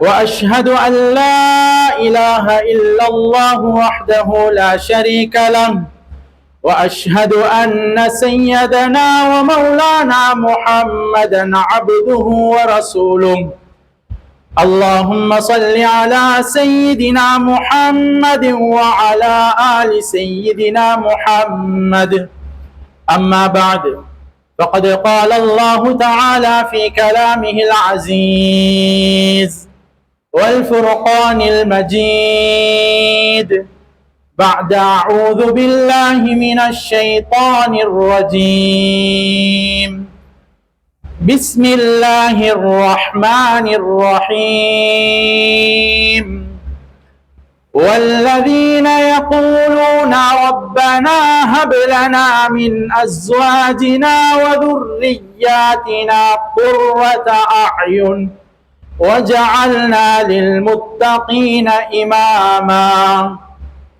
وأشهد أن لا إله إلا الله وحده لا شريك له. وأشهد أن سيدنا ومولانا محمدا عبده ورسوله. اللهم صل على سيدنا محمد وعلى آل سيدنا محمد. أما بعد فقد قال الله تعالى في كلامه العزيز والفرقان المجيد. بعد أعوذ بالله من الشيطان الرجيم. بسم الله الرحمن الرحيم. والذين يقولون ربنا هب لنا من ازواجنا وذرياتنا قرة اعين وجعلنا للمتقين اماما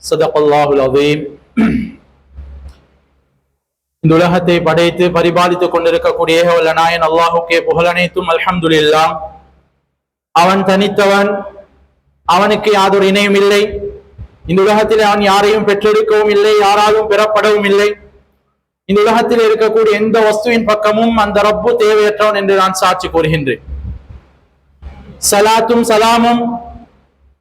صدق الله العظيم இந்த உலகத்தை படைத்து பரிபாலித்துக் கொண்டிருக்கக்கூடிய ஏகவல்ல நாயன் அல்லாஹுக்கே புகழனைத்தும் அல்ஹம்துலில்லாஹ் அவன் தனித்தவன் அவனுக்கு யாதொரு இணையும் இல்லை. இந்த உலகத்தில் அவன் யாரையும் பெற்றெடுக்கவும் இல்லை யாராலும் பெறப்படவும் இல்லை. இந்த உலகத்தில் இருக்கக்கூடிய எந்த வஸ்துவின் பக்கமும் அந்த ரப்பு தேவையற்றவன் என்று நான் சாட்சி கூறுகின்றேன். சலாத்தும் சலாமும்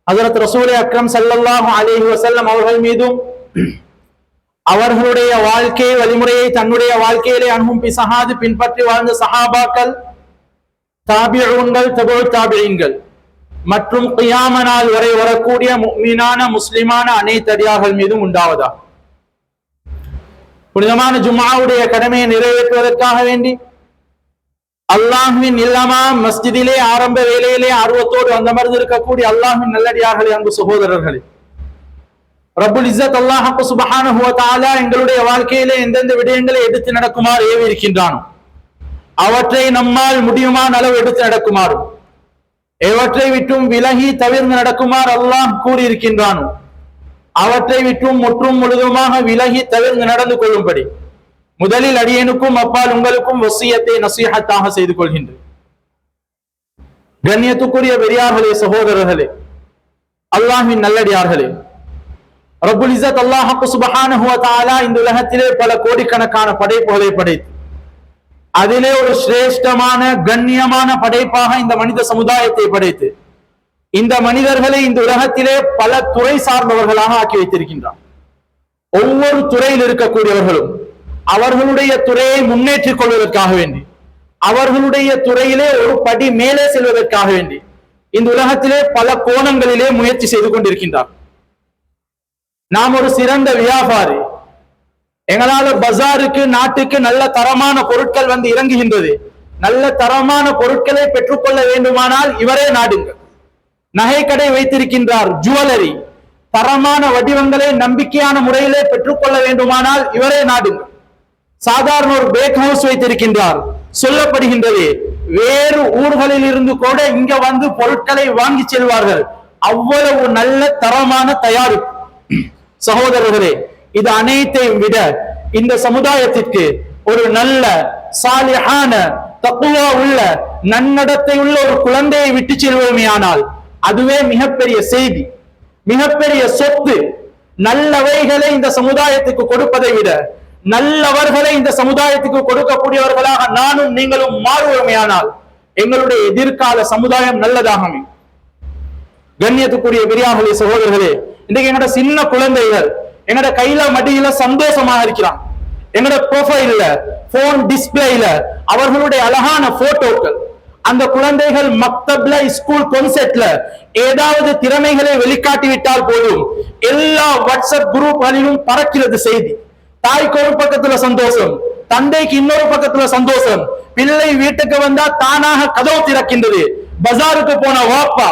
ஹஜரத் ரசூலை அக்ரம் ஸல்லல்லாஹு அலேஹி வசல்லம் அவர்கள் மீதும் அவர்களுடைய வாழ்க்கை வழிமுறையை தன்னுடைய வாழ்க்கையிலே அனுபவம் பிசகாது பின்பற்றி வாழ்ந்த சஹாபாக்கள் தாபிஊன்கள் தபு தாபியங்கள் மற்றும் கியாம நாள் வரை வரக்கூடிய மீனான முஸ்லிமான அனைத்து அடியார்கள் மீதும் உண்டாவதா? புனிதமான ஜும்மாவுடைய கடமையை நிறைவேற்றுவதற்காக வேண்டி அல்லாஹுவின் இல்லமா மஸ்ஜிதிலே ஆரம்ப வேலையிலே ஆர்வத்தோடு அந்த மருந்து இருக்கக்கூடிய அல்லாஹின் நல்லடியார்களே அன்பு சகோதரர்களே. ரபுல் இசத் அல்லாஹ் சுபஹான எங்களுடைய வாழ்க்கையிலே எந்தெந்த விடயங்களை எடுத்து நடக்குமாறு ஏவி இருக்கின்றானோ அவற்றை நம்மால் முடியுமான அளவு எடுத்து நடக்குமாறும் எவற்றை விட்டும் விலகி தவிர்ந்து நடக்குமாறு அல்லாஹ் கூறியிருக்கின்றானோ. அவற்றை விட்டும் முற்றும் முழுதுமாக விலகி தவிர்ந்து நடந்து கொள்ளும்படி. முதலில் அடியனுக்கும் அப்பால் உங்களுக்கும் வசியத்தை நசீகத்தாக செய்து கொள்கின்றேன். கண்ணியத்துக்குரிய பெரியார்களே சகோதரர்களே அல்லாஹின் நல்லடியார்களே ரபுல் இசத் அல்லாஹ் சுப்ஹானஹு வ இந்த உலகத்திலே பல கோடிக்கணக்கான படைப்புகளை படைத்து அதிலே ஒரு சிரேஷ்டமான கண்ணியமான படைப்பாக இந்த மனித சமுதாயத்தை படைத்து இந்த மனிதர்களை இந்த உலகத்திலே பல துறை சார்ந்தவர்களாக ஆக்கி வைத்திருக்கின்றார். ஒவ்வொரு துறையில் இருக்கக்கூடியவர்களும் அவர்களுடைய துறையை முன்னேற்றிக் கொள்வதற்காக வேண்டி அவர்களுடைய துறையிலே ஒரு படி மேலே செல்வதற்காக வேண்டி இந்த உலகத்திலே பல கோணங்களிலே முயற்சி செய்து கொண்டிருக்கின்றார். நாம் ஒரு சிறந்த வியாபாரி எங்களால பஜாருக்கு நாட்டுக்கு நல்ல தரமான பொருட்கள் வந்து இறங்குகின்றது. நல்ல தரமான பொருட்களை பெற்றுக்கொள்ள வேண்டுமானால் இவரே நாடுங்கள். நகை கடை வைத்திருக்கின்றார் ஜுவல்லரி. தரமான வடிவங்களை நம்பிக்கையான முறையிலே பெற்றுக்கொள்ள வேண்டுமானால் இவரே நாடுங்கள். சாதாரண ஒரு பேக் ஹவுஸ் வைத்திருக்கின்றார். சொல்லப்படுகின்றது வேறு ஊர்களில் இருந்து கூட இங்க வந்து பொருட்களை வாங்கி செல்வார்கள். அவ்வளவு நல்ல தரமான தயாரிப்பு. சகோதரர்களே இது அனைத்தையும் விட இந்த சமுதாயத்திற்கு ஒரு நல்ல சாலியான தப்புவா உள்ள நன்னடத்தை உள்ள ஒரு குழந்தையை விட்டு செல்வோமே ஆனால் அதுவே மிகப்பெரிய செய்தி. மிகப்பெரிய சொத்து. நல்லவைகளை இந்த சமுதாயத்துக்கு கொடுப்பதை விட நல்லவர்களை இந்த சமுதாயத்துக்கு கொடுக்கக்கூடியவர்களாக நானும் நீங்களும் மாறுவோமேயானால் எங்களுடைய எதிர்கால சமுதாயம் நல்லதாக கண்ணியத்துக்குரிய பெரியார்களே சகோதரர்களே இன்றைக்கு என்னோட சின்ன குழந்தைகள் என்னோட கையில மடியில சந்தோஷமா இருக்கிறான். என்னோட ப்ரொஃபைல்ல போன் டிஸ்பிளேல அவர்களுடைய அழகான போட்டோக்கள் அந்த குழந்தைகள் மக்தப்ல ஸ்கூல் கான்செப்ட்ல ஏதாவது திறமைகளை வெளிக்காட்டி விட்டால் போதும். எல்லா வாட்ஸ்அப் குரூப்களிலும் பறக்கிறது செய்தி. தாய்க்கு ஒரு பக்கத்துல சந்தோஷம் தந்தைக்கு இன்னொரு பக்கத்துல சந்தோஷம். பிள்ளை வீட்டுக்கு வந்தா தானாக கதவு திறக்கின்றது. பஜாருக்கு போன வாப்பா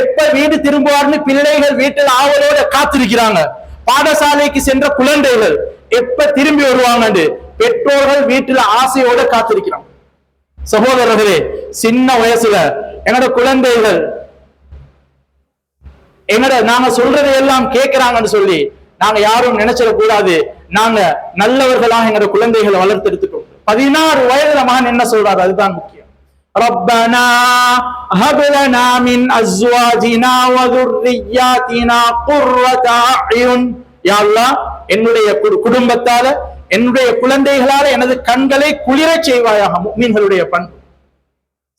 எப்ப வீடு திரும்புவார்னு பிள்ளைகள் வீட்டில் ஆவலோட காத்திருக்கிறாங்க. பாடசாலைக்கு சென்ற குழந்தைகள் எப்ப திரும்பி வருவாங்கன்னு பெற்றோர்கள் வீட்டுல ஆசையோட காத்திருக்கிறோம். சகோதரர்களே சின்ன வயசுல என்னோட குழந்தைகள் எங்கட நாங்க சொல்றதை எல்லாம் கேட்கிறாங்கன்னு சொல்லி நாங்க யாரும் நினைச்சிட கூடாது. நாங்க நல்லவர்களாக எங்களோட குழந்தைகளை வளர்த்தெடுத்துட்டோம். பதினாறு வயதுல மகன் என்ன சொல்றாரு? அதுதான் முக்கியம். ربنا هب لنا من ازواجنا وذرياتنا قرة اعين يا الله என்னுடைய கு- குடும்பத்தால என்னுடைய குழந்தைகளால எனது கண்களை குளிரச் செய்வாயாக முக்மீன்களுடைய பண்பு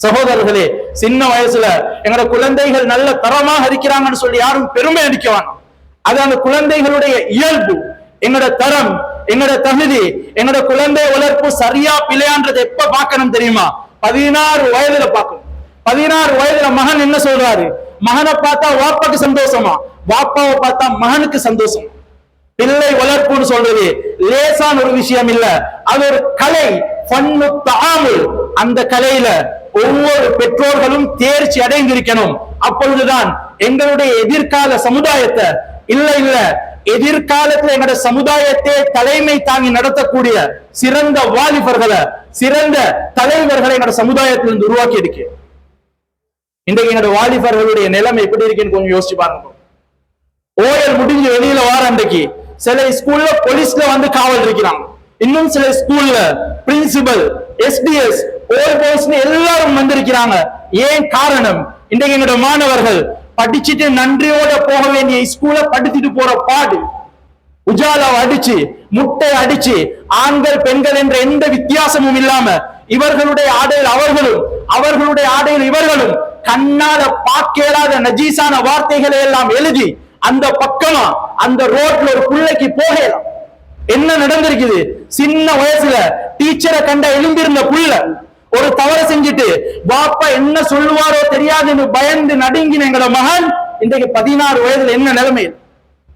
சகோதரர்களே சின்ன வயசுல எங்களோட குழந்தைகள் நல்ல தரமாக இருக்கிறாங்கன்னு சொல்லி யாரும் பெருமை அடிக்க வேணாம் அது அந்த குழந்தைகளுடைய இயல்பு எங்களோட தரம் எங்களோட தகுதி எங்களோட குழந்தை வளர்ப்பு சரியா பிழையான்றது எப்ப பார்க்கணும் தெரியுமா பதினாறு வயதுல பார்க்கணும். பதினாறு வயதுல மகன் என்ன சொல்றாரு? மகனை பார்த்தா வாப்பாக்கு சந்தோஷமா? வாப்பாவை பார்த்தா மகனுக்கு சந்தோஷம்? பிள்ளை வளர்ப்புன்னு சொல்றது லேசான ஒரு விஷயம் இல்ல. அது ஒரு கலை. பண்ணு தாமுல் அந்த கலையில ஒவ்வொரு பெற்றோர்களும் தேர்ச்சி அடைந்திருக்கணும். அப்பொழுதுதான் எங்களுடைய எதிர்கால சமுதாயத்தை இல்ல இல்ல எதிர்காலத்துல எங்களோட சமுதாயத்தை தலைமை தாங்கி நடத்தக்கூடிய சிறந்த வாலிபர்களை சிறந்த தலைவர்களை எங்களுடைய சமுதாயத்திலிருந்து உருவாக்கி இருக்கு. இன்றைக்கு என்னோட வாலிபர்களுடைய நிலைமை எப்படி இருக்குன்னு கொஞ்சம் யோசிச்சு பாருங்க. ஓயல் முடிஞ்சு வெளியில வார அன்றைக்கு சில ஸ்கூல்ல போலீஸ்ல வந்து காவல் இருக்கிறாங்க. இன்னும் சில ஸ்கூல்ல பிரின்சிபல் எஸ்டிஎஸ் ஓல் போலீஸ் எல்லாரும் வந்திருக்கிறாங்க. ஏன் காரணம்? இன்றைக்கு எங்களோட மாணவர்கள் படிச்சுட்டு நன்றியோட போக வேண்டிய ஸ்கூல படிச்சுட்டு போற பாடு. உஜாலாவை அடிச்சு முட்டை அடிச்சு ஆண்கள் பெண்கள் என்ற எந்த வித்தியாசமும் இல்லாம இவர்களுடைய ஆடையில் அவர்களும் அவர்களுடைய ஆடையில் இவர்களும் கண்ணால பார்க்கலாத நஜீசான வார்த்தைகளை எல்லாம் எழுதி அந்த பக்கமா அந்த ரோட்ல ஒரு பிள்ளைக்கு போகலாம். என்ன நடந்திருக்குது? சின்ன வயசுல டீச்சரை கண்ட எழுந்திருந்த புள்ள ஒரு தவறு செஞ்சுட்டு பாப்பா என்ன சொல்லுவாரோ தெரியாதுன்னு பயந்து நடுங்கின எங்களோட மகன் இன்றைக்கு பதினாறு வயதுல என்ன நிலைமை?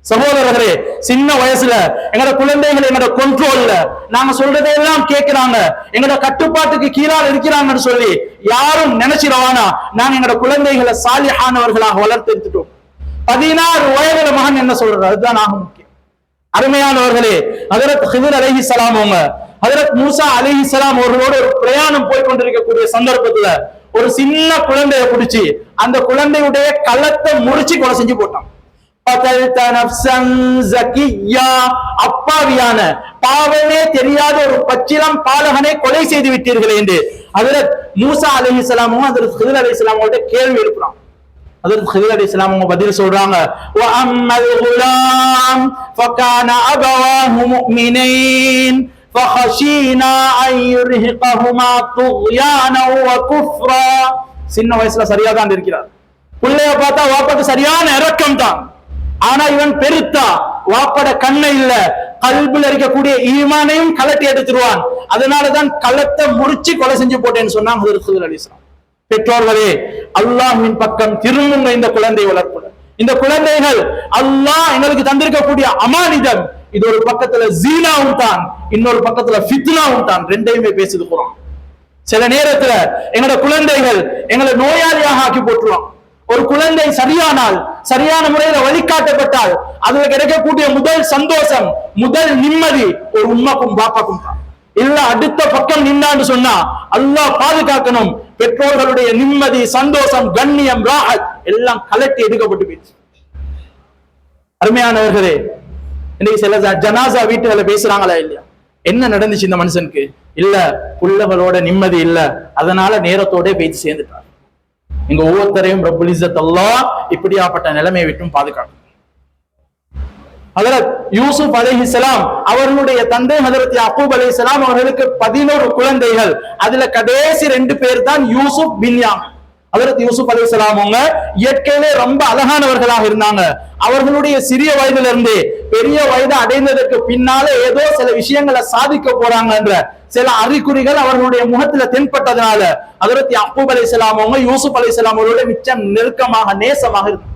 சகோதரர்களே சின்ன வயசுல எங்களோட குழந்தைகள் எங்களோட கண்ட்ரோல்ல நாங்க சொல்றதையெல்லாம் கேட்கிறாங்க. எங்களோட கட்டுப்பாட்டுக்கு கீழால் இருக்கிறாங்கன்னு சொல்லி யாரும் நினைச்சிடவானா நாங்க எங்களோட குழந்தைகளை சாலிஹானவர்களாக வளர்த்தெடுத்துட்டோம் பதினாறு வயதுல மகன் என்ன சொல்றாரு? அதுதான் ஆக முக்கியம். அருமையானவர்களே ஹதரத் ஹிதர் அலஹி சலாம் அவங்க ஹதரத் மூசா அலி இஸ்லாம் அவர்களோட ஒரு பிரயாணம் போய் கொண்டிருக்கக்கூடிய சந்தர்ப்பத்துல ஒரு சின்ன குழந்தைய பிடிச்சி அந்த குழந்தையுடைய களத்தை முறிச்சு கொலை செஞ்சு போட்டான். அப்பாவியான பாவமே தெரியாத ஒரு பச்சிலம் பாலகனை கொலை செய்து விட்டீர்கள் என்று அதில் மூசா அலி இஸ்லாமும் அதில் ஹிதர் அலி இஸ்லாமோட கேள்வி எழுப்புறான். அதில் ஹிதர் அலி பதில் சொல்றாங்க குலாம் ஃபகான அபவாஹு முஃமினீன் சின்ன வயசுல சரியா தான் இருக்கிறார். பிள்ளைய பார்த்தா வாப்பாக்கு சரியான இறக்கம் தான் ஆனா இவன் பெருத்தா. வாப்பட கண்ணை இல்ல. கல்புல இருக்கக்கூடிய ஈமானையும் கலட்டி எடுத்துருவான். அதனாலதான் களத்தை முடிச்சு கொலை செஞ்சு போட்டேன்னு சொன்னாங்க அலிஸ்லாம் பெற்றோர்களே அல்லாஹின் பக்கம் திரும்புங்க இந்த குழந்தை வளர்ப்புடன் இந்த குழந்தைகள் அல்லாஹ் எங்களுக்கு தந்திருக்கக்கூடிய அமானிதம். இது ஒரு பக்கத்துல ஜீனாவும் தான் இன்னொரு பக்கத்துல ஃபித்னாவும் தான் ரெண்டையுமே பேசுது குரான். சில நேரத்துல எங்களோட குழந்தைகள் எங்களை நோயாளியாக ஆக்கி போட்டுருவோம் ஒரு குழந்தை சரியானால் சரியான முறையில வழிகாட்டப்பட்டால் அதுல கிடைக்கக்கூடிய முதல் சந்தோஷம் முதல் நிம்மதி ஒரு உண்மைக்கும் பாப்பாக்கும் தான். இல்ல அடுத்த பக்கம் நின்னான்னு சொன்னா அல்லாஹ் பாதுகாக்கணும். பெற்றோர்களுடைய நிம்மதி சந்தோஷம் கண்ணியம் ராஹத் எல்லாம் கலட்டி எடுக்கப்பட்டு போயிடுச்சு. அருமையானவர்களே இன்னைக்கு சில ஜனாசா வீட்டுகளை பேசுறாங்களா இல்லையா? என்ன நடந்துச்சு இந்த மனுஷனுக்கு? இல்ல புள்ளகளோட நிம்மதி இல்ல. அதனால நேரத்தோட பேச்சு சேர்ந்துட்டார். எங்க ஒவ்வொருத்தரையும் ரப்புல் இப்படியாப்பட்ட நிலைமையை விட்டும் பாதுகாக்கும் ஹதரத் யூசுப் அலைஹிஸ்ஸலாம் அவர்களுடைய தந்தை ஹதரத் யாக்கூப் அலைஹிஸ்ஸலாம் அவர்களுக்கு பதினோரு குழந்தைகள். அதுல கடைசி ரெண்டு பேர் தான் யூசுப் பின்யாமின் அதற்கு யூசுப் அலைஹிஸ்ஸலாம் அவங்க இயற்கையிலே ரொம்ப அழகானவர்களாக இருந்தாங்க. அவர்களுடைய சிறிய வயதுல இருந்து பெரிய வயது அடைந்ததற்கு பின்னாலே ஏதோ சில விஷயங்களை சாதிக்க போறாங்கன்ற சில அறிகுறிகள் அவர்களுடைய முகத்துல தென்பட்டதுனால ஹதரத் யாக்கூப் அலைஹிஸ்ஸலாம் அவங்க யூசுப் அலைஹிஸ்ஸலாம் அவர்களோட மிச்சம் நெருக்கமாக நேசமாக இருந்தாங்க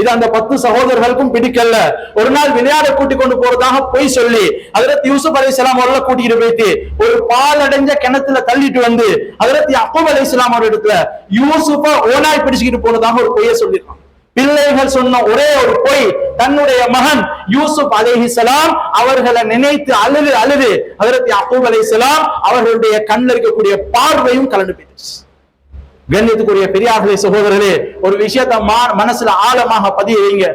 இது அந்த பத்து சகோதரர்களுக்கும் பிடிக்கல ஒரு நாள் விளையாட கூட்டி கொண்டு போறதாக பொய் சொல்லி அதிரத்தி யூசுப் அலி இஸ்லாம் அவர்களை கூட்டிட்டு போயிட்டு ஒரு பால் அடைஞ்ச கிணத்துல தள்ளிட்டு வந்து அதிரத் அக்கூப் அலி இஸ்லாம் அவர் இடத்துல யூசுப்ப ஓனாய் பிடிச்சுக்கிட்டு போனதாக ஒரு பொய்யை சொல்லியிருக்கான் பிள்ளைகள் சொன்ன ஒரே ஒரு பொய் தன்னுடைய மகன் யூசுப் அலேஹிசலாம் அவர்களை நினைத்து அழுது அழுது அதற்கு அலி இஸ்லாம் அவர்களுடைய கண்ணில் இருக்கக்கூடிய பார்வையும் கலந்து போயிடுச்சு. கண்ணியத்துக்குரிய பெரியார்களே சகோதரர்களே ஒரு விஷயத்தை மனசுல ஆழமாக பதிய வைங்க.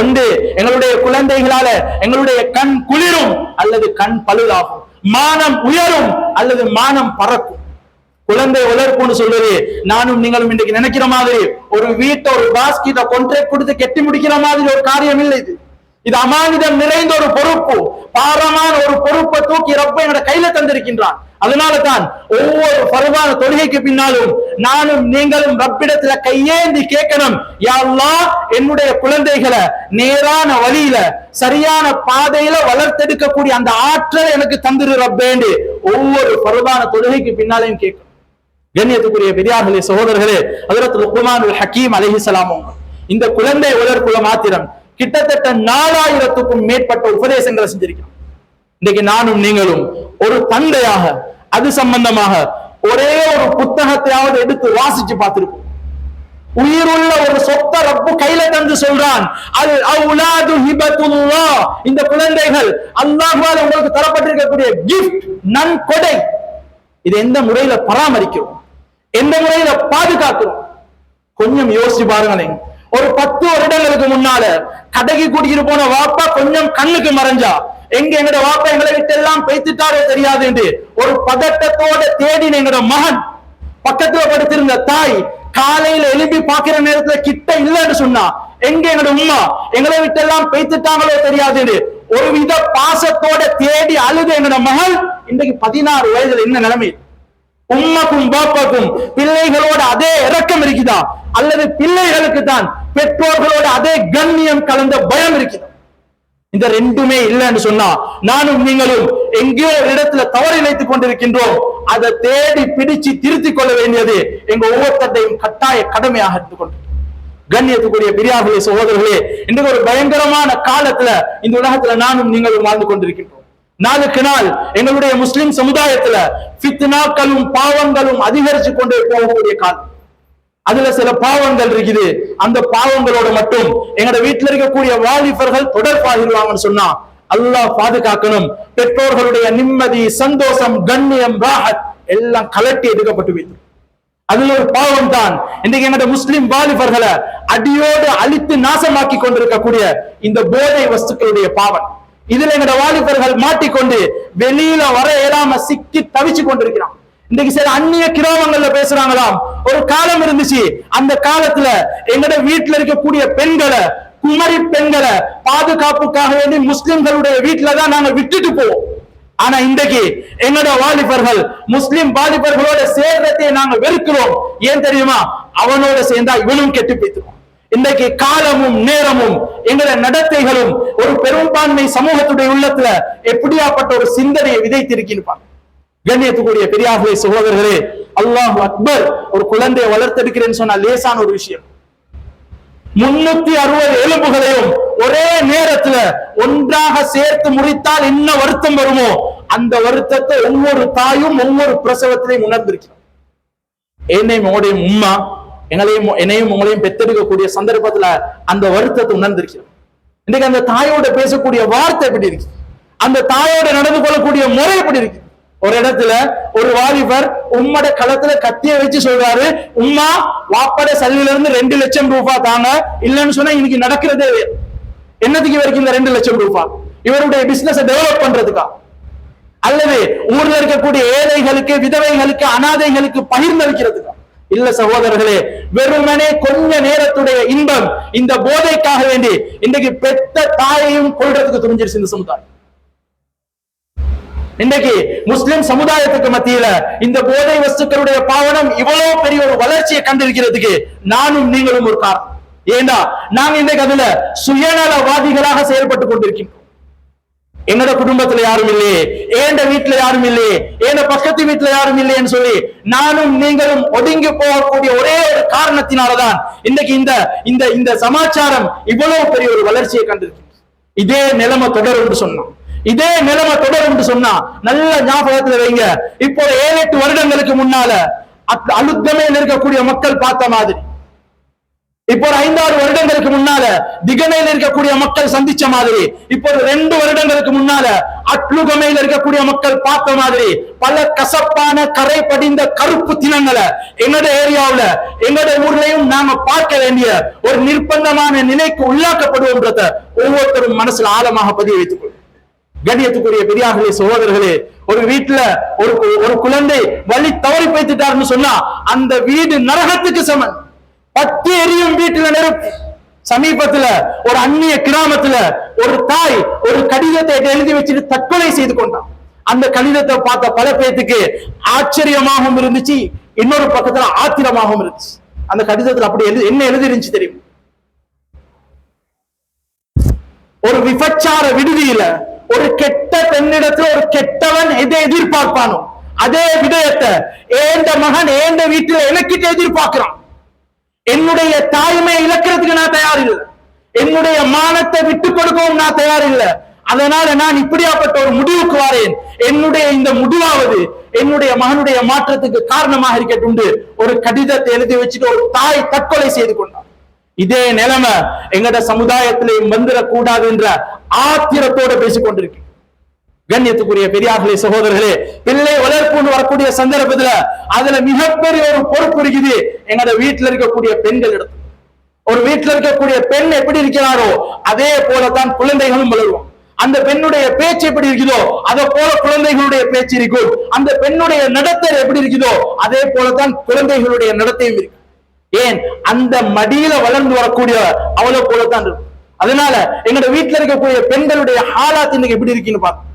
ஒன்று எங்களுடைய குழந்தைகளால எங்களுடைய கண் குளிரும் அல்லது கண் பழுதாகும். மானம் உயரும் அல்லது மானம் பறக்கும். குழந்தை வளர்ப்புன்னு சொல்றது நானும் நீங்களும் இன்றைக்கு நினைக்கிற மாதிரி ஒரு வீட்டை ஒரு பாஸ்கிட்ட கொன்றே கொடுத்து கெட்டி முடிக்கிற மாதிரி ஒரு காரியம் இல்லை இது. இது அமானிதம் நிறைந்த ஒரு பொறுப்பு. பாரமான ஒரு பொறுப்பை தூக்கி ரப்ப என்னோட கையில தந்திருக்கின்றான். அதனால தான் ஒவ்வொரு பருவான தொழுகைக்கு பின்னாலும் நானும் நீங்களும் ரப்பிடத்துல கையேந்தி கேட்கணும். யா என்னுடைய குழந்தைகளை நேரான வழியில சரியான பாதையில வளர்த்தெடுக்கக்கூடிய அந்த ஆற்றல் எனக்கு தந்துரு ரப்பேண்டு. ஒவ்வொரு பருவான தொழுகைக்கு பின்னாலையும் கேட்கணும். கண்ணியத்துக்குரிய பெரியார்களே சகோதரர்களே ஹஜரத் லுக்மான் ஹக்கீம் அலைஹிஸ்ஸலாம் இந்த குழந்தை உலர்குல மாத்திரம் கிட்டத்தட்ட நாலாயிரத்துக்கும் மேற்பட்ட உபதேசங்களை செஞ்சிருக்கிறோம் இன்னைக்கு நானும் நீங்களும் ஒரு தந்தையாக அது சம்பந்தமாக ஒரே ஒரு புத்தகத்தையாவது எடுத்து வாசிச்சு பார்த்திருப்போம். உயிருள்ள ஒரு சொத்த ரப்பு கையில தந்து சொல்றான் அது அவுலாது ஹிபத்துல்லா. இந்த குழந்தைகள் அல்லாஹ்வால் உங்களுக்கு தரப்பட்டிருக்கக்கூடிய கிஃப்ட் நன்கொடை. இது எந்த முறையில பராமரிக்கிறோம்? எந்த முறையில பாதுகாக்கிறோம்? கொஞ்சம் யோசிச்சு பாருங்களேன். ஒரு பத்து வருடங்களுக்கு முன்னால கடைக்கு கூட்டிட்டு போன வாப்பா கொஞ்சம் கண்ணுக்கு மறைஞ்சா எங்க எங்கட வாப்பா எங்களை விட்டு எல்லாம் பேசிட்டாரோ தெரியாது என்று ஒரு பதட்டத்தோட தேடின எங்கட மகன் பக்கத்துல படுத்திருந்த தாய் காலையில எழுப்பி பாக்குற நேரத்துல கிட்ட இல்லைன்னு சொன்னா எங்க எங்கட உம்மா எங்களை விட்டு எல்லாம் பேசிட்டாங்களோ தெரியாது ஒரு வித பாசத்தோட தேடி அழுது எங்கட மகள் இன்றைக்கு பதினாறு வயதுல என்ன நிலைமை? உம்மக்கும் பாப்பாக்கும் பிள்ளைகளோட அதே இறக்கம் இருக்குதா? அல்லது பிள்ளைகளுக்கு தான் பெற்றோர்களோட அதே கண்ணியம் கலந்த பயம் இருக்குதா? இந்த ரெண்டுமே இல்லைன்னு சொன்னா நானும் நீங்களும் எங்கேயோ ஒரு இடத்துல தவறு இணைத்துக் கொண்டிருக்கின்றோம். அதை தேடி பிடிச்சு திருத்திக் கொள்ள வேண்டியது எங்க ஒவ்வொருத்தரையும் கட்டாய கடமையாக எடுத்துக்கொண்டு கண்ணியத்துக்குரிய பெரியார்களே சகோதரர்களே இன்றைக்கு ஒரு பயங்கரமான காலத்துல இந்த உலகத்துல நானும் நீங்களும் வாழ்ந்து கொண்டிருக்கின்றோம். நாளுக்கு நாள் எங்களுடைய முஸ்லிம் சமுதாயத்துல பித்னாக்களும் பாவங்களும் அதிகரிச்சு கொண்டே போகக்கூடிய காலம். அதுல சில பாவங்கள் இருக்குது. அந்த பாவங்களோட மட்டும் எங்களோட வீட்டுல இருக்கக்கூடிய வாலிபர்கள் தொடர்பாகிடுவாங்கன்னு சொன்னா அல்லாஹ் பாதுகாக்கணும். பெற்றோர்களுடைய நிம்மதி சந்தோஷம் கண்ணியம் ராஹத் எல்லாம் கலட்டி எடுக்கப்பட்டு வைத்தோம் அதுல ஒரு பாவம் தான் இன்றைக்கு எங்கட முஸ்லிம் வாலிபர்களை அடியோடு அழித்து நாசமாக்கி கொண்டிருக்கக்கூடிய இந்த போதை வஸ்துக்களுடைய பாவம். இதுல எங்கட வாலிபர்கள் மாட்டிக்கொண்டு வெளியில வர இயலாம சிக்கி தவிச்சு கொண்டிருக்கிறான் இன்னைக்கு சில அந்நிய கிராமங்கள்ல பேசுறாங்களாம். ஒரு காலம் இருந்துச்சு. அந்த காலத்துல எங்கட வீட்டுல இருக்கக்கூடிய பெண்களை குமரி பெண்களை பாதுகாப்புக்காக வேண்டி முஸ்லிம்களுடைய வீட்டுலதான் நாங்க விட்டுட்டு போவோம். ஆனா இன்றைக்கு என்னோட வாலிபர்கள் முஸ்லிம் வாலிபர்களோட சேர்றதை நாங்க வெறுக்கிறோம். ஏன் தெரியுமா? அவனோட சேர்ந்தா இவனும் கெட்டு போய்த்துவோம் இன்றைக்கு காலமும் நேரமும் எங்களோட நடத்தைகளும் ஒரு பெரும்பான்மை சமூகத்துடைய உள்ளத்துல எப்படியாப்பட்ட ஒரு சிந்தனையை விதைத்திருக்கின்றான் கண்ணியத்துக்குரிய பெரியார்களே சகோதரர்களே அல்லாஹ் அக்பர் ஒரு குழந்தையை வளர்த்தெடுக்கிறேன்னு சொன்னா லேசான ஒரு விஷயம். முன்னூத்தி அறுபது எலும்புகளையும் ஒரே நேரத்துல ஒன்றாக சேர்த்து முடித்தால் என்ன வருத்தம் வருமோ அந்த வருத்தத்தை ஒவ்வொரு தாயும் ஒவ்வொரு பிரசவத்திலையும் உணர்ந்திருக்கிறோம் என்னையும் உங்களுடைய உம்மா எங்களையும் என்னையும் உங்களையும் பெத்தெடுக்கக்கூடிய சந்தர்ப்பத்துல அந்த வருத்தத்தை உணர்ந்திருக்கிறோம் இன்னைக்கு அந்த தாயோட பேசக்கூடிய வார்த்தை எப்படி இருக்கு? அந்த தாயோட நடந்து கொள்ளக்கூடிய முறை எப்படி இருக்கு? ஒரு இடத்துல ஒரு வாலிபர் உம்மட களத்துல கத்திய வச்சு சொல்றாரு உம்மா வாப்பட சல்லில இருந்து ரெண்டு லட்சம் ரூபாய் தாங்க. இல்லைன்னு சொன்னா இன்னைக்கு நடக்கிறதே என்னத்துக்கு இவருக்கு இந்த ரெண்டு லட்சம் ரூபாய் இவருடைய பிசினஸ் டெவலப் பண்றதுக்கா? அல்லது ஊர்ல இருக்கக்கூடிய ஏழைகளுக்கு விதவைகளுக்கு அனாதைகளுக்கு பகிர்ந்தளிக்கிறதுக்கா இல்ல சகோதரர்களே வெறுமனே கொஞ்ச நேரத்துடைய இன்பம் இந்த போதைக்காக வேண்டி இன்றைக்கு பெத்த தாயையும் கொள்றதுக்கு துணிஞ்சிருச்சு இந்த சமுதாயம். இன்றைக்கு முஸ்லிம் சமுதாயத்துக்கு மத்தியில இந்த போதை வஸ்துக்களுடைய பாவனம் இவ்வளவு பெரிய ஒரு வளர்ச்சியை கண்டிருக்கிறதுக்கு நானும் நீங்களும் ஒரு காரணம். ஏண்டா? நாங்க இன்றைக்கு அதுல சுயநலவாதிகளாக செயல்பட்டு கொண்டிருக்கின்றோம். என்னோட குடும்பத்துல யாரும் இல்லையே ஏண்ட வீட்டுல யாரும் இல்லையே ஏண்ட பக்கத்து வீட்டுல யாரும் இல்லையேன்னு சொல்லி நானும் நீங்களும் ஒதுங்கி போகக்கூடிய ஒரே ஒரு காரணத்தினாலதான் இன்னைக்கு இந்த இந்த இந்த சமாச்சாரம் இவ்வளவு பெரிய ஒரு வளர்ச்சியை கண்டிருக்கு இதே நிலைமை தொடரும் சொன்னான். இதே நிலைமை தொடரும் சொன்னா நல்ல ஞாபகத்துல வைங்க. இப்போ ஏழு எட்டு வருடங்களுக்கு முன்னால அழுத்தமே இருக்கக்கூடிய மக்கள் பார்த்த மாதிரி. இப்போ ஒரு ஐந்தாறு வருடங்களுக்கு முன்னால திகனையில் இருக்கக்கூடிய மக்கள் சந்திச்ச மாதிரி. இப்போ ஒரு ரெண்டு வருடங்களுக்கு முன்னால அட்லுகமையில் இருக்கக்கூடிய மக்கள் பார்த்த மாதிரி. பல கசப்பான கரை படிந்த கருப்பு தினங்களை எங்கட ஏரியாவுல எங்கட ஊர்லயும் நாம பார்க்க வேண்டிய ஒரு நிர்பந்தமான நிலைக்கு உள்ளாக்கப்படுவோன்றத ஒவ்வொருத்தரும் மனசுல ஆழமாக பதிய வைத்துக் கொள்ளும் கண்ணியத்துக்குரிய பெரியார்களே சகோதரர்களே ஒரு வீட்டுல ஒரு கு- ஒரு குழந்தை வழி தவறி போய்த்துட்டாருன்னு சொன்னா அந்த வீடு நரகத்துக்கு சமன் பத்தி எரியும் வீட்டுல நெருப்பு. சமீபத்துல ஒரு அந்நிய கிராமத்துல ஒரு தாய் ஒரு கடிதத்தை எழுதி வச்சுட்டு தற்கொலை செய்து கொண்டான். அந்த கடிதத்தை பார்த்த பல பேத்துக்கு ஆச்சரியமாகவும் இருந்துச்சு இன்னொரு பக்கத்துல ஆத்திரமாகவும் இருந்துச்சு. அந்த கடிதத்துல அப்படி எழுதி என்ன எழுதி இருந்துச்சு தெரியும்? ஒரு விபச்சார விடுதியில ஒரு கெட்ட பெண்ணிடத்துல ஒரு கெட்டவன் எதை எதிர்பார்ப்பானோ? அதே விடயத்தை ஏந்த மகன் ஏந்த வீட்டுல எனக்கிட்ட எதிர்பார்க்கிறான். என்னுடைய தாய்மை இழக்கிறதுக்கு நான் தயார் இல்லை என்னுடைய மானத்தை விட்டு கொடுக்கவும் நான் தயார் இல்லை அதனால நான் இப்படியாப்பட்ட ஒரு முடிவுக்கு வாரேன். என்னுடைய இந்த முடிவாவது என்னுடைய மகனுடைய மாற்றத்துக்கு காரணமாக இருக்கட்டும் ஒரு கடிதத்தை எழுதி வச்சுட்டு ஒரு தாய் தற்கொலை செய்து கொண்டார் இதே நிலைமை எங்கட சமுதாயத்திலையும் வந்துடக்கூடாது என்ற ஆத்திரத்தோட பேசிக்கொண்டிருக்கு. கண்ணியத்துக்குரிய பெரியார்களே சகோதரர்களே பிள்ளை வளர்ப்புன்னு வரக்கூடிய சந்தர்ப்பத்துல அதுல மிகப்பெரிய ஒரு பொறுப்பு இருக்குது. எங்கட வீட்டுல இருக்கக்கூடிய பெண்கள் இடத்துல. ஒரு வீட்டுல இருக்கக்கூடிய பெண் எப்படி இருக்கிறாரோ அதே போலதான் குழந்தைகளும் வளருவோம் அந்த பெண்ணுடைய பேச்சு எப்படி இருக்குதோ அதை போல குழந்தைகளுடைய பேச்சு இருக்கும். அந்த பெண்ணுடைய நடத்தை எப்படி இருக்குதோ அதே போலதான் குழந்தைகளுடைய நடத்தையும் இருக்கு. ஏன்? அந்த மடியில வளர்ந்து வரக்கூடிய அவளை தான் இருக்கும். அதனால எங்களோட வீட்டுல இருக்கக்கூடிய பெண்களுடைய ஹாலாத் இன்னைக்கு எப்படி இருக்குன்னு பாருங்க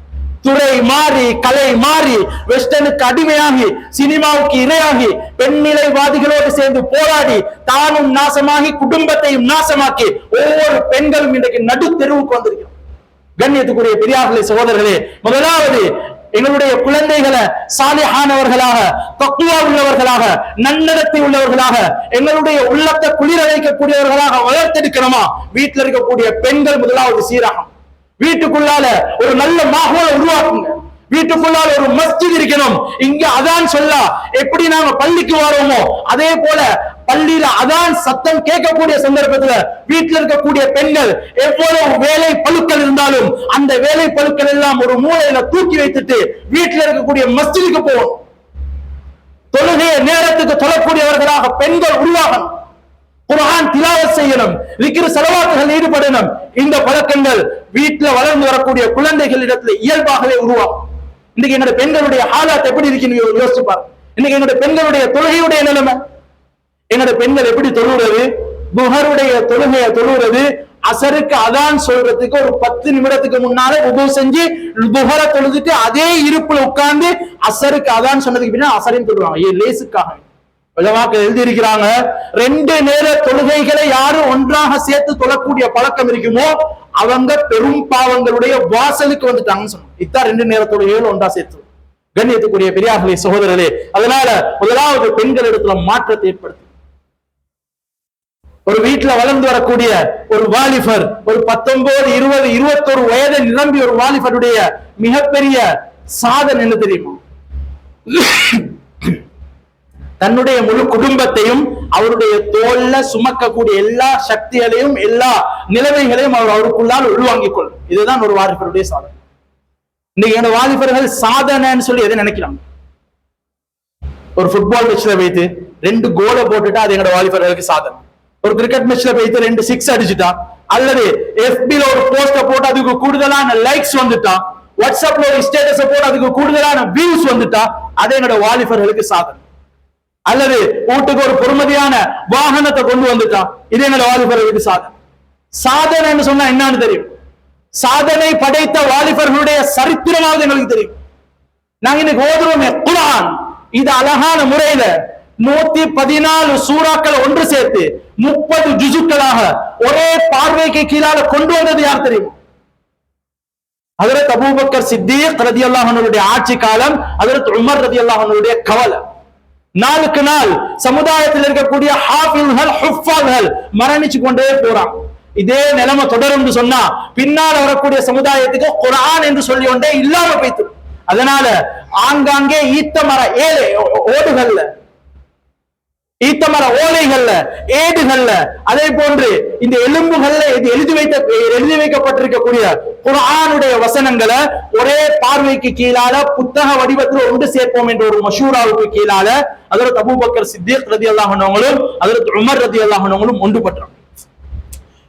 துறை மாறி கலை மாறி வெஸ்டர்னுக்கு அடிமையாகி சினிமாவுக்கு இணையாகி பெண்ணிலைவாதிகளோடு சேர்ந்து போராடி தானும் நாசமாகி குடும்பத்தையும் நாசமாக்கி ஒவ்வொரு பெண்களும் இன்றைக்கு நடு தெருவுக்கு வந்திருக்கிறோம். கண்ணியத்துக்குரிய பெரியார்களே சகோதரர்களே முதலாவது எங்களுடைய குழந்தைகளை சாலிஹானவர்களாக தொக்குவா உள்ளவர்களாக நன்னடத்தை உள்ளவர்களாக எங்களுடைய உள்ளத்தை குளிர வைக்கக்கூடியவர்களாக வளர்த்தெடுக்கணுமா? வீட்டில் இருக்கக்கூடிய பெண்கள் முதலாவது சீராகும். வீட்டுக்குள்ளால ஒரு நல்ல மாகோலை உருவாக்குங்க. வீட்டுக்குள்ளால ஒரு மஸ்ஜித் இருக்கணும். இங்க அதான் சொல்ல. எப்படி நாங்க பள்ளிக்கு வரோமோ அதே போல பள்ளியில அதான் சத்தம் கேட்கக்கூடிய சந்தர்ப்பத்துல வீட்டுல இருக்கக்கூடிய பெண்கள் எவ்வளவு வேலை பழுக்கள் இருந்தாலும் அந்த வேலை பழுக்கள் எல்லாம் ஒரு மூலையில தூக்கி வைத்துட்டு வீட்டுல இருக்கக்கூடிய மஸ்ஜிதுக்கு போகணும். தொழுகைய நேரத்துக்கு தொழக்கூடியவர்களாக பெண்கள் உருவாகணும். குரான் திலாவத் செய்யணும் விக்கிர செலவாக்குகள் ஈடுபடணும். இந்த பழக்கங்கள் வீட்டுல வளர்ந்து வரக்கூடிய குழந்தைகளிடத்துல இயல்பாகவே உருவாகும். இன்னைக்கு என்னோட பெண்களுடைய ஹாலாத் எப்படி இருக்குன்னு யோசிச்சு பாருங்க. இன்னைக்கு என்னோட பெண்களுடைய தொழுகையுடைய நிலைமை என்னோட பெண்கள் எப்படி தொழுகிறது? புகருடைய தொழுகையை தொழுகிறது. அசருக்கு அதான் சொல்றதுக்கு ஒரு பத்து நிமிடத்துக்கு முன்னால உபு செஞ்சு புகர தொழுதுட்டு அதே இருப்புல உட்கார்ந்து அசருக்கு அதான் சொன்னதுக்கு பின்னா அசரையும் தொழுவாங்க ஏ லேசுக்காக உலமாக்கள் எழுதி இருக்கிறாங்க ரெண்டு நேர தொழுகைகளை யாரும் ஒன்றாக சேர்த்து தொழக்கூடிய பழக்கம் இருக்குமோ அவங்க பெரும் பாவங்களுடைய வாசலுக்கு வந்துட்டாங்கன்னு சொன்னாங்க. இத்தான் ரெண்டு நேர தொழுகைகள் ஒன்றா சேர்த்து. கண்ணியத்துக்குரிய பெரியார்களே சகோதரர்களே அதனால முதலாவது பெண்கள் இடத்துல மாற்றத்தை ஏற்படுத்தும் ஒரு வீட்டுல வளர்ந்து வரக்கூடிய ஒரு வாலிபர் ஒரு பத்தொன்பது இருபது இருபத்தொரு வயதை நிரம்பி ஒரு வாலிபருடைய மிகப்பெரிய சாதனை என்ன தெரியுமா? தன்னுடைய முழு குடும்பத்தையும் அவருடைய தோல்ல சுமக்கக்கூடிய எல்லா சக்திகளையும் எல்லா நிலைமைகளையும் அவர் அவருக்குள்ளால் உள்வாங்கிக் கொள்ளும் இதுதான் ஒரு வாலிபருடைய சாதனை. இன்னைக்கு என்னோட வாலிபர்கள் சாதனைன்னு சொல்லி எதை நினைக்கிறாங்க? ஒரு ஃபுட்பால் மேட்ச்ல வைத்து ரெண்டு கோலை போட்டுட்டா அது என்னோட வாலிபர்களுக்கு சாதனை. ஒரு கிரிக்கெட் மேட்ச்ல போயிட்டு ரெண்டு சிக்ஸ் அடிச்சுட்டா அல்லது எஃபில ஒரு போஸ்ட போட்டு அதுக்கு கூடுதலான லைக்ஸ் வந்துட்டா வாட்ஸ்அப்ல ஒரு ஸ்டேட்டஸ் போட்டு அதுக்கு கூடுதலான வியூஸ் வந்துட்டா அது என்னோட வாலிபர்களுக்கு சாதனை. அல்லது வீட்டுக்கு ஒரு பொறுமதியான வாகனத்தை கொண்டு வந்துட்டான். இது என்னோட வாலிபர்களுக்கு சாதனை. சாதனைன்னு சொன்னா என்னன்னு தெரியும்? சாதனை படைத்த வாலிபர்களுடைய சரித்திரமாவது எங்களுக்கு தெரியும். நாங்க இன்னைக்கு ஓதுவோமே குரான். இது அழகான முறையில நூத்தி பதினாலு சூறாக்களை ஒன்று சேர்த்து முப்பது ஜுசுக்களாக ஒரே பார்வைக்கு கீழால கொண்டு வந்தது யார் தெரியும்? அதற்கு அபூபக்கர் சித்திக் ரதி அல்லாஹனுடைய ஆட்சி காலம் அதற்கு உமர் ரதி அல்லாஹனுடைய கவலை. நாளுக்கு நாள் சமுதாயத்தில் இருக்கக்கூடிய ஹாஃபில்கள் ஹுஃபால்கள் மரணிச்சு கொண்டே போறான் இதே நிலைமை தொடரும் சொன்னா பின்னால் வரக்கூடிய சமுதாயத்துக்கு குரான் என்று சொல்லி ஒன்றே இல்லாம போய்த்து அதனால ஆங்காங்கே ஈத்த மர ஏழை ஓடுகள்ல ஈத்தமர ஓலைகள்ல ஏடுகள்ல அதே போன்று இந்த எலும்புகள்ல இது எழுதி வைத்த எழுதி வைக்கப்பட்டிருக்கக்கூடிய குரானுடைய வசனங்களை ஒரே பார்வைக்கு கீழால புத்தக வடிவத்தில் ஒன்று சேர்ப்போம் என்ற ஒரு மஷூராவுக்கு கீழால அதோட தபூபக்கர் சித்திக் ரதி அல்லாஹனவங்களும் அதோட உமர் ரதி அல்லாஹனவங்களும் ஒன்றுபட்டாங்க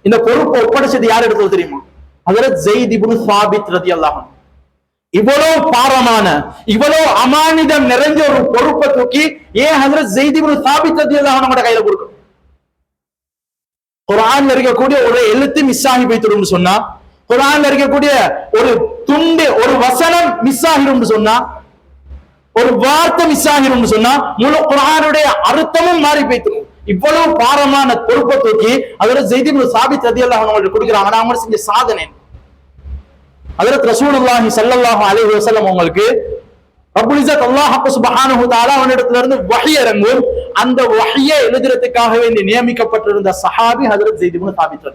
இந்த பொறுப்பை ஒப்படைச்சது யார் எடுத்தது தெரியுமா? அதோட ஜெயித் இப்னு சாபித் ரதி அல்லாஹன் இவ்வளவு பாரமான இவ்வளவு அமானிதம் நிறைஞ்ச ஒரு பொறுப்பை தூக்கி ஏன் ஹசரத் ஜெய்திபுரு சாபித் ரதியல்லாஹு கையில கொடுக்கும் குரான்ல இருக்கக்கூடிய ஒரு எழுத்து மிஸ் ஆகி போய்த்துடும் சொன்னா குரான்ல இருக்கக்கூடிய ஒரு துண்டு ஒரு வசனம் மிஸ் ஆகிடும் சொன்னா ஒரு வார்த்தை மிஸ் ஆகிடும் சொன்னா முழு குரானுடைய அர்த்தமும் மாறி போய்த்துடும். இவ்வளவு பாரமான பொறுப்பை தூக்கி அதோட ஜெய்திபுரு சாபித் ரதியல்லாஹு அவங்களுக்கு கொடுக்குறாங்க. அவங்க செஞ்ச சாதனை அதற்கு ரசூலுல்லாஹி சல்லாஹு அலைஹி வசல்லம் உங்களுக்கு ரப்புல் அல்லாஹ் சுபஹானஹு தஆலா அவனிடத்துல இருந்து வஹி இறங்கும். அந்த வஹியை எழுதுறதுக்காக வேண்டி நியமிக்கப்பட்டிருந்த சஹாபி ஹஜரத் ஸெய்த் இப்னு சாபித்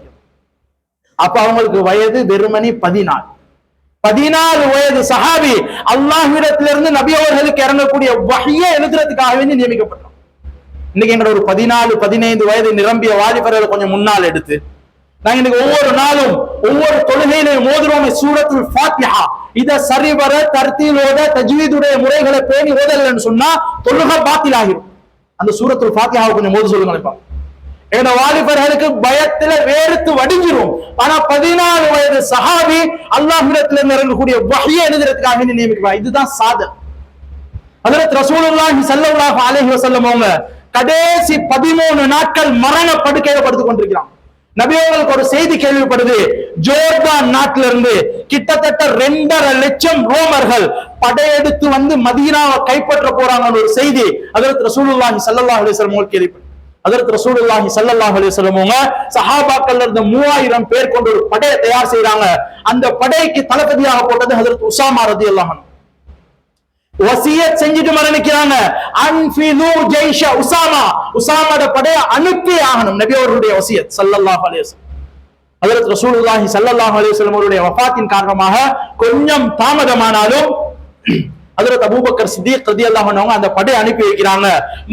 அப்ப அவங்களுக்கு வயது வெறுமனி 14 பதினாலு வயது சஹாபி அல்லாஹிடத்திலிருந்து நபி அவர்களுக்கு இறங்கக்கூடிய வகையை எழுதுறதுக்காக வேண்டி நியமிக்கப்பட்டோம் இன்னைக்கு எங்களோட ஒரு பதினாலு பதினைந்து வயது நிரம்பிய வாலிபர்கள் கொஞ்சம் முன்னால் எடுத்து நாங்க இன்னைக்கு ஒவ்வொரு நாளும் ஒவ்வொரு தொழுகையிலையும் மோதுறோமே சூரத்துல் ஃபாத்தியா இத சரிவர தர்த்தீலோட தஜ்வீதுடைய முறைகளை பேணி ஓதலன்னு சொன்னா தொழுகை பாத்தில் ஆகிடும் அந்த சூரத்துல் ஃபாத்தியாவை கொஞ்சம் மோது சொல்லுங்க நினைப்பாங்க எங்க வாலிபர்களுக்கு பயத்துல வேறுத்து வடிஞ்சிரும். ஆனா பதினாலு வயது சஹாபி அல்லாஹிடத்துல இருந்து இறங்கக்கூடிய வகையை எழுதுறதுக்காக வேண்டி நியமிக்கிறார் இதுதான் சாதம் ஹஜரத் ரசூலுல்லாஹி ஸல்லல்லாஹு அலைஹி வஸல்லம் அவங்க கடைசி பதிமூணு நாட்கள் மரண படுக்கையில படுத்துக் கொண்டிருக்கிறான் நபியவர்களுக்கு ஒரு செய்தி கேள்விப்படுது. ஜோர்டான் நாட்டில இருந்து கிட்டத்தட்ட ரெண்டரை லட்சம் ரோமர்கள் படையெடுத்து வந்து மதீனாவை கைப்பற்ற போறாங்கன்னு ஒரு செய்தி அதற்கு ரசூலுல்லாஹி சல்லாஹ் அலிஸ்லம் உங்களுக்கு கேள்விப்படும் அதற்கு ரசூலுல்லாஹி சல்லாஹ் அலிஸ்லம் வஸல்லம் அவங்க சஹாபாக்கள்ல இருந்த மூவாயிரம் பேர் கொண்டு ஒரு படையை தயார் செய்யறாங்க அந்த படைக்கு தளபதியாக போட்டது அதற்கு உசாமா ரதி அல்லாஹன் வசியத் செஞ்சுட்டு மரணிக்கிறாங்க அன்ஃபிது ஜெய்ஷ உசாமா. உசாமாட படைய அனுப்பி ஆகணும் நபி அவர்களுடைய வசியத் சல்லல்லாஹ் அலேசம் அதற்கு ரசூலுல்லாஹி சல்லல்லாஹ் அலைஹி அவருடைய வஃபாத்தின் காரணமாக கொஞ்சம் தாமதமானாலும் ஹஜரத் அபூபக்கர் சித்திக் ரலியல்லாஹு அன்ஹு அந்த படை அனுப்பி வைக்கிறாங்க.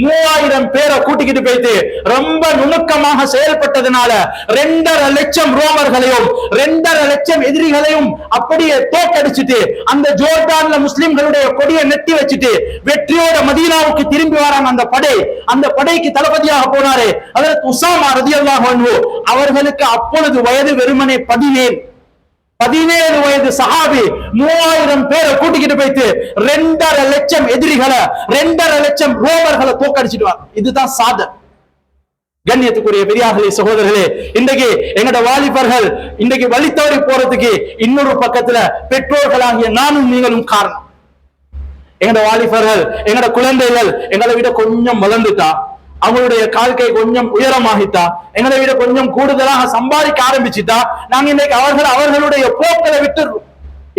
மூவாயிரம் பேரை கூட்டிக்கிட்டு போயிட்டு ரொம்ப நுணுக்கமாக செயல்பட்டதுனால ரெண்டரை லட்சம் ரோமர்களையும் ரெண்டரை லட்சம் எதிரிகளையும் அப்படியே தோக்கடிச்சிட்டு அந்த ஜோர்டான்ல முஸ்லிம்களுடைய கொடியை நெட்டி வச்சுட்டு வெற்றியோட மதீனாவுக்கு திரும்பி வராங்க அந்த படை. அந்த படைக்கு தளபதியாக போனாரு அதற்கு உசாமா ரதி அல்லாஹ் அவர்களுக்கு அப்பொழுது வயது வெறுமனே பதினேழு. பதினேழு வயது சஹாபி மூவாயிரம் பேரை கூட்டிக்கிட்டு போயிட்டு ரெண்டரை லட்சம் எதிரிகளை ரெண்டரை லட்சம் ரோமர்களை தோக்கடிச்சிட்டு வாங்க இதுதான் சாதன். கண்ணியத்துக்குரிய பெரியார்களே சகோதரர்களே இன்றைக்கு எங்கட வாலிபர்கள் இன்றைக்கு வழி தவறி போறதுக்கு இன்னொரு பக்கத்துல பெற்றோர்களாகிய நானும் நீங்களும் காரணம். எங்கட வாலிபர்கள் எங்கட குழந்தைகள் எங்களை விட கொஞ்சம் வளர்ந்துட்டா அவங்களுடைய கால்கை கொஞ்சம் உயரமாகிட்டா எங்களை விட கொஞ்சம் கூடுதலாக சம்பாதிக்க ஆரம்பிச்சுட்டா நாங்க இன்னைக்கு அவர்கள் அவர்களுடைய போக்களை விட்டு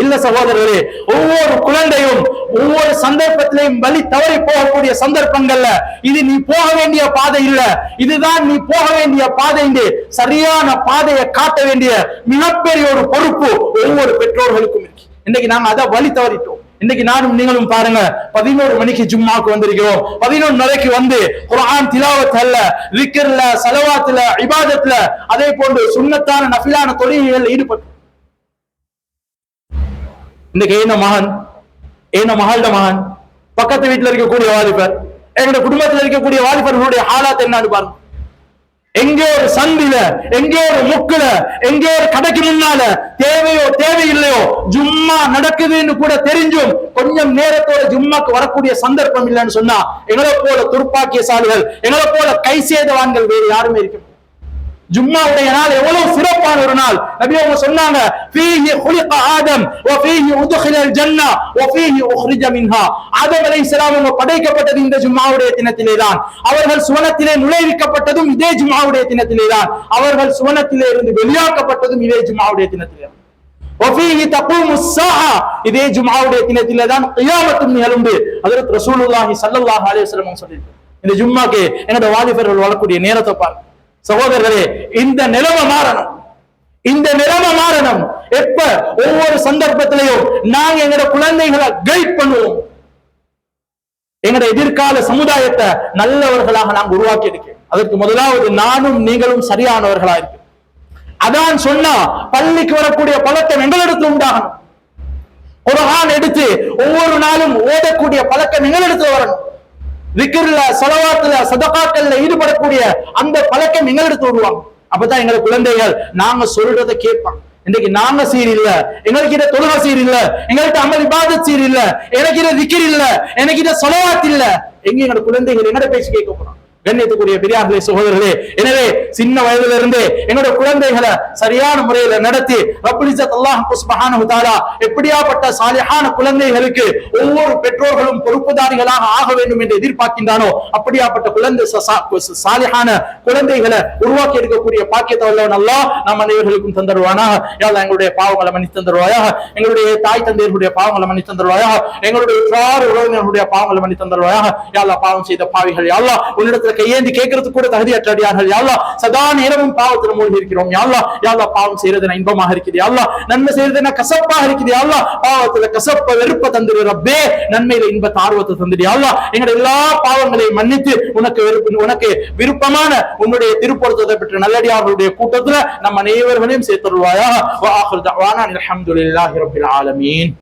இல்ல சகோதரர்களே ஒவ்வொரு குழந்தையும் ஒவ்வொரு சந்தர்ப்பத்திலையும் வழி தவறி போகக்கூடிய சந்தர்ப்பங்கள்ல இது நீ போக வேண்டிய பாதை இல்ல. இதுதான் நீ போக வேண்டிய பாதை சரியான பாதையை காட்ட வேண்டிய மிகப்பெரிய ஒரு பொறுப்பு ஒவ்வொரு பெற்றோர்களுக்கும் இருக்கு. இன்னைக்கு நாங்க அதை வழி தவறிட்டோம். இன்னைக்கு நானும் நீங்களும் பாருங்க பதினோரு மணிக்கு ஜும்மாக்கு வந்திருக்கிறோம். பதினொன்று நாளைக்கு வந்து குரான் திலாவத் அல்ல விக்கிர்ல சலவாத்துல இபாதத்துல அதே போன்று சுண்ணத்தான நஃபிலான தொழில்கள் ஈடுபட்டு இன்னைக்கு என்ன மகன்? என்ன மகளோட மகன்? பக்கத்து வீட்டுல இருக்கக்கூடிய வாலிபர். எங்களுடைய குடும்பத்தில் இருக்கக்கூடிய வாலிபர்களுடைய ஹாலாத் என்னன்னு பாருங்க. எங்கே ஒரு சந்தில எங்கே ஒரு முக்குல எங்கே ஒரு கடைக்கு முன்னால தேவையோ தேவையில்லையோ ஜும்மா நடக்குதுன்னு கூட தெரிஞ்சும் கொஞ்சம் நேரத்தோட ஜும்மாக்கு வரக்கூடிய சந்தர்ப்பம் இல்லைன்னு சொன்னா எங்களை போல துர்ப்பாக்கியசாலிகள் எங்களை போல கை சேதவான்கள் வேறு யாருமே இருக்க முடியாது. ஜும்மாவுடைய நாள் எவ்வளவு சிறப்பான ஒரு நாள் நபி அவங்க சொன்னாங்க ஃபீஹி خلق ஆதம் وفيه ادخل الجنه وفيه اخرج منها ஆதம் அலைஹிஸ்ஸலாம் அவங்க படைக்கப்பட்டது இந்த ஜும்மாவுடைய தினத்திலே தான் அவர்கள் சுவனத்திலே நுழைவிக்கப்பட்டதும் இதே ஜும்மாவுடைய தினத்திலே தான் அவர்கள் சுவனத்திலே இருந்து வெளியாக்கப்பட்டதும் இதே ஜும்மாவுடைய தினத்திலே தான். வஃபீஹி தகூமு ஸாஆ இதே ஜும்ஆவுடைய தினத்திலே தான் கியாமத்தும் நிகழும்பு ஹஜரத் ரசூலுல்லாஹி ஸல்லல்லாஹு அலைஹி வஸல்லம் சொல்லியிருக்காங்க இந்த ஜும்மாக்கு என்னோட வாலிபர்கள் வரக்கூடிய நேரத்தை பாருங்க சகோதரர்களே இந்த நிலைமை மாறணும் இந்த நிலைமை மாறணும் எப்ப ஒவ்வொரு சந்தர்ப்பத்திலையும் நாங்க எங்களோட குழந்தைகளை கைட் பண்ணுவோம் எங்களோட எதிர்கால சமுதாயத்தை நல்லவர்களாக நாங்கள் உருவாக்கி இருக்கேன் அதற்கு முதலாவது நானும் நீங்களும் சரியானவர்களா இருக்கேன் அதான் சொன்னா பள்ளிக்கு வரக்கூடிய பழக்கம் எங்களிடத்தில் உண்டாகணும். குர்ஆன் எடுத்து ஒவ்வொரு நாளும் ஓடக்கூடிய பழக்கம் எங்களிடத்தில் வரணும். விக்கிரில செலவாத்துல சதகாக்கள்ல ஈடுபடக்கூடிய அந்த பழக்கம் எங்களிடத்தில் உருவாகும். அப்பதான் எங்களை குழந்தைகள் நாங்க சொல்றதை கேட்பாங்க. இன்னைக்கு நாங்க சீர் இல்ல எங்களுக்கு தொழுகை தொழுக சீர் இல்ல எங்கள்கிட்ட அமல் இபாதத் சீர் இல்ல எனக்கிட்ட இத இல்ல எனக்கிட்ட இத சொலவாத் இல்ல. எங்க எங்களோட குழந்தைகள் எங்கட பேச்சு கேட்க போறோம் கண்ணியத்துக்குரிய பெரியார்களே சகோதரர்களே எனவே சின்ன வயதுல இருந்தே என்னோட குழந்தைகளை சரியான முறையில நடத்தி எப்படியாப்பட்ட சாலியான குழந்தைகளுக்கு ஒவ்வொரு பெற்றோர்களும் பொறுப்புதாரிகளாக ஆக வேண்டும் என்று எதிர்பார்க்கின்றானோ அப்படியாப்பட்ட குழந்தை சாலியான குழந்தைகளை உருவாக்கி எடுக்கக்கூடிய பாக்கியத்தை உள்ளவன் அல்லாஹ் நம் அனைவர்களுக்கும் தந்தருவானாக. யாழ் எங்களுடைய பாவங்களை மன்னித்து தந்தருவாயாக. எங்களுடைய தாய் தந்தையர்களுடைய பாவங்களை மன்னித்து தந்தருவாயாக. எங்களுடைய உறவினர்களுடைய பாவங்களை மன்னித்து தந்தருவாயாக. யாழ்லா பாவம் செய்த பாவிகள் யாழ்லா உன்னிடத்துல கையேந்தி கேட்கறதுக்கு கூட தகுதி அற்றடியார்கள் யாழ்லா சதா நேரமும் பாவத்தில் மூழ்கி இருக்கிறோம் யாழ்லா யாழ்லா பாவம் செய்யறது இன்பமாக இருக்குது? யாழ்லா நன்மை செய்யறது கசப்பாக இருக்குது? யாழ்லா பாவத்துல கசப்ப வெறுப்ப தந்துரு ரப்பே நன்மையில இன்ப ஆர்வத்தை தந்துடு யாழ்லா எங்களுடைய எல்லா பாவங்களையும் மன்னித்து உனக்கு வெறுப்பு உனக்கு விருப்பமான உன்னுடைய திருப்பொருத்தத்தை பெற்ற நல்லடியார்களுடைய கூட்டத்துல நம்ம அனைவர்களையும் சேர்த்துருவாயா அலமீன்